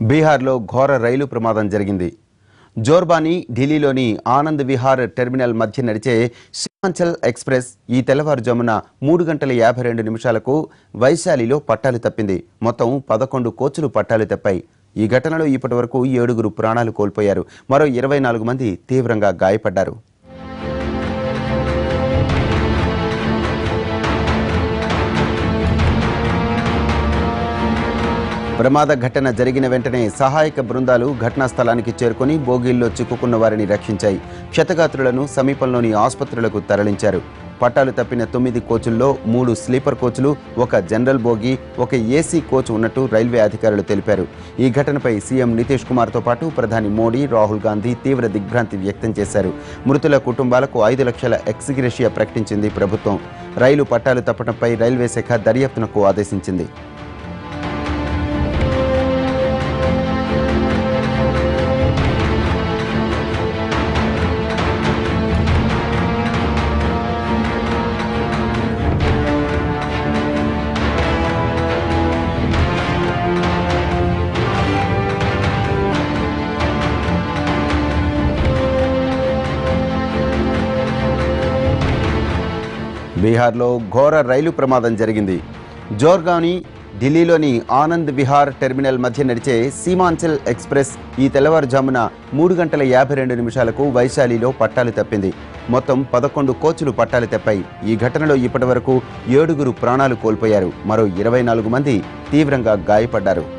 బీహార్లో ఘోర రైలు ప్రమాదం జరిగింది. జోర్బాని ఢిల్లీలోని ఆనంద్ విహార్ టెర్మినల్ మధ్య నడిచే సీమాంచల్ ఎక్స్ప్రెస్ ఈ తెల్లవారుజామున మూడు గంటల యాభై రెండు నిమిషాలకు వైశాలిలో పట్టాలు తప్పింది. మొత్తం పదకొండు కోచులు పట్టాలు తప్పాయి. ఈ ఘటనలో ఇప్పటి వరకు ఏడుగురు ప్రాణాలు కోల్పోయారు. మరో ఇరవై నాలుగు మంది తీవ్రంగా గాయపడ్డారు. ప్రమాద ఘటన జరిగిన వెంటనే సహాయక బృందాలు ఘటనా స్థలానికి చేరుకొని బోగీల్లో చిక్కుకున్న వారిని రక్షించాయి. క్షతగాత్రులను సమీపంలోని ఆసుపత్రులకు తరలించారు. పట్టాలు తప్పిన తొమ్మిది కోచుల్లో మూడు స్లీపర్ కోచ్లు ఒక జనరల్ బోగి ఒక ఏసీ కోచ్ ఉన్నట్టు రైల్వే అధికారులు తెలిపారు. ఈ ఘటనపై సీఎం నితీష్ కుమార్తో పాటు ప్రధాని మోడీ రాహుల్ గాంధీ తీవ్ర దిగ్భ్రాంతి వ్యక్తం చేశారు. మృతుల కుటుంబాలకు ఐదు లక్షల ఎక్స్గ్రేషియా ప్రకటించింది ప్రభుత్వం. రైలు పట్టాలు తప్పడంపై రైల్వే శాఖ దర్యాప్తునకు ఆదేశించింది. బీహార్లో ఘోర రైలు ప్రమాదం జరిగింది. జోర్గాని ఢిల్లీలోని ఆనంద్ విహార్ టెర్మినల్ మధ్య నడిచే సీమాంచల్ ఎక్స్ప్రెస్ ఈ తెల్లవారుజామున మూడు గంటల యాభై రెండు నిమిషాలకు వైశాలిలో పట్టాలు తప్పింది. మొత్తం పదకొండు కోచులు పట్టాలు తప్పాయి. ఈ ఘటనలో ఇప్పటివరకు ఏడుగురు ప్రాణాలు కోల్పోయారు. మరో ఇరవై నాలుగు మంది తీవ్రంగా గాయపడ్డారు.